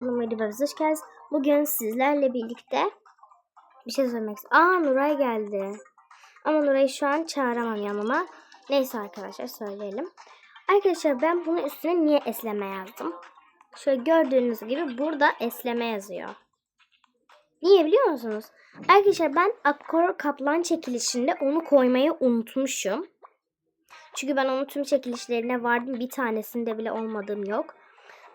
Merhaba, hoş geldiniz. Bugün sizlerle birlikte bir şey söylemek istiyorum. Aa Nuray geldi. Ama Nuray'ı şu an çağıramam yanıma. Neyse arkadaşlar söyleyelim. Arkadaşlar ben bunun üstüne niye esleme yazdım? Şöyle gördüğünüz gibi burada esleme yazıyor. Niye biliyor musunuz? Arkadaşlar ben akkor kaplan çekilişinde onu koymayı unutmuşum. Çünkü ben onun tüm çekilişlerine vardım. Bir tanesinde bile olmadığım yok.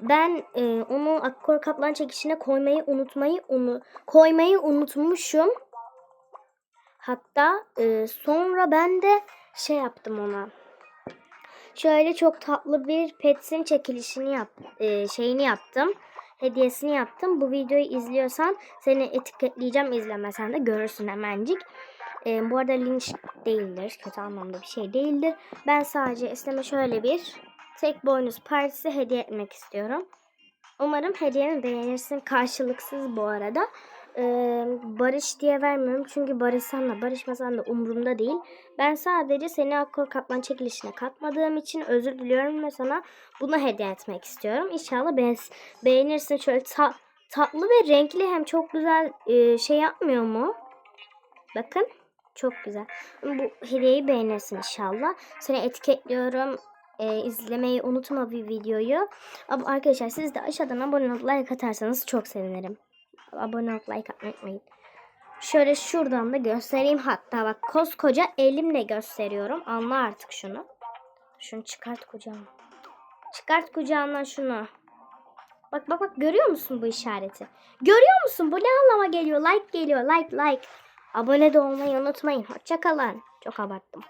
Ben e, onu akkor kaplan çekişine koymayı unutmayı onu koymayı unutmuşum. Hatta e, sonra ben de şey yaptım ona. Şöyle çok tatlı bir petsin çekilişini yap e, şeyini yaptım. Hediyesini yaptım. Bu videoyu izliyorsan seni etiketleyeceğim izlemesen de görürsün hemencik. E, bu arada linç değildir. Kötü anlamda bir şey değildir. Ben sadece Eslem'e şöyle bir tek boynuz partisi hediye etmek istiyorum. Umarım hediyeni beğenirsin. Karşılıksız bu arada. Ee, barış diye vermiyorum. Çünkü barışsan da barışmasan da umurumda değil. Ben sadece seni Akkor Kaplan çekilişine katmadığım için özür diliyorum ve sana bunu hediye etmek istiyorum. İnşallah be beğenirsin. Şöyle ta- tatlı ve renkli hem çok güzel e, şey yapmıyor mu? Bakın. Çok güzel. Bu hediyeyi beğenirsin inşallah. Seni etiketliyorum. Ee, izlemeyi unutma bir videoyu. Ab- Arkadaşlar siz de aşağıdan abone olup like atarsanız çok sevinirim. Abone olup like atmayı unutmayın. Şöyle şuradan da göstereyim. Hatta bak koskoca elimle gösteriyorum. Anla artık şunu. Şunu çıkart kucağına. Çıkart kucağından şunu. Bak bak bak görüyor musun bu işareti? Görüyor musun? Bu ne anlama geliyor? Like geliyor. Like like. Abone de olmayı unutmayın. Hoşçakalın. Çok abarttım.